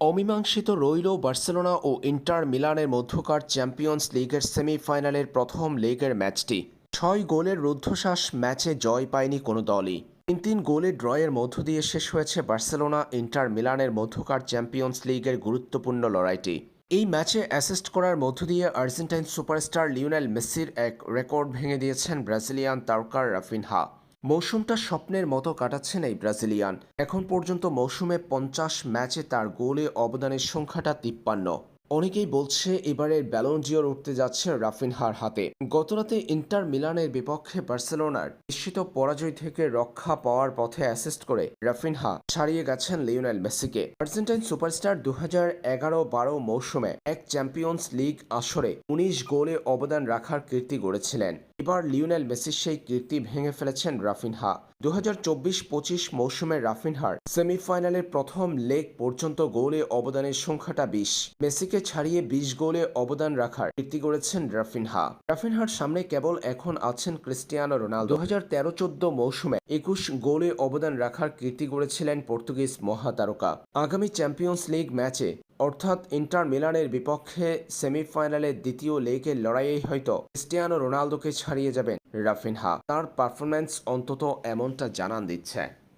অমীমাংসিত রইল বার্সেলোনা ও ইন্টার মিলানের মধ্যকার চ্যাম্পিয়ন্স লিগের সেমিফাইনালের প্রথম লেগের ম্যাচটি। ছয় গোলের রুদ্ধশ্বাস ম্যাচে জয় পায়নি কোনো দলই। তিন তিন গোলের ড্রয়ের মধ্য দিয়ে শেষ হয়েছে বার্সেলোনা, ইন্টার মিলানের মধ্যকার চ্যাম্পিয়ন্স লিগের গুরুত্বপূর্ণ লড়াইটি। এই ম্যাচে অ্যাসিস্ট করার মধ্য দিয়ে আর্জেন্টাইন সুপারস্টার লিওনেল মেসির এক রেকর্ড ভেঙে দিয়েছেন ব্রাজিলিয়ান তারকার রাফিনহা। মৌসুমটা স্বপ্নের মতো কাটাচ্ছেন এই ব্রাজিলিয়ান। এখন পর্যন্ত মৌসুমে পঞ্চাশ ম্যাচে তার গোলে অবদানের সংখ্যাটা তিপ্পান্ন। অনেকেই বলছে এবারের ব্যালন্ডিওর উঠতে যাচ্ছে রাফিনহার হাতে। গতরাতে ইন্টার মিলানের বিপক্ষে বার্সেলোনার নিশ্চিত পরাজয় থেকে রক্ষা পাওয়ার পথে অ্যাসিস্ট করে রাফিনহা ছাড়িয়ে গেছেন লিওনেল মেসিকে। আর্জেন্টাইন সুপারস্টার দু হাজার এগারো বারো মৌসুমে এক চ্যাম্পিয়ন্স লিগ আসরে উনিশ গোলে অবদান রাখার কীর্তি গড়েছিলেন। এবার লিওনেল মেসির সেই কীর্তি ভেঙে ফেলেছেন রাফিনহা। দু হাজার চব্বিশ পঁচিশ মৌসুমে রাফিনহার সেমিফাইনালের প্রথম লেগ পর্যন্ত গোলে অবদানের সংখ্যাটা বিশ। মেসিকে ছাড়িয়ে বিশ গোলে অবদান রাখার কীর্তি গড়েছেন রাফিনহা। রাফিনহার সামনে কেবল এখন আছেন ক্রিস্টিয়ানো রোনালদো। দু হাজার তেরো চোদ্দ মৌসুমে একুশ গোলে অবদান রাখার কীর্তি গড়েছিলেন পর্তুগিজ মহাতারকা। আগামী চ্যাম্পিয়ন্স লিগ ম্যাচে অর্থাৎ ইন্টার মিলানের বিপক্ষে সেমিফাইনালে দ্বিতীয় লেগের লড়াইয়ে হয়তো ক্রিস্টিয়ানো রোনালদোকে ছাড়িয়ে যাবেন রাফিনহা। তার পারফরম্যান্স অন্তত এমনটা জানান দিচ্ছে।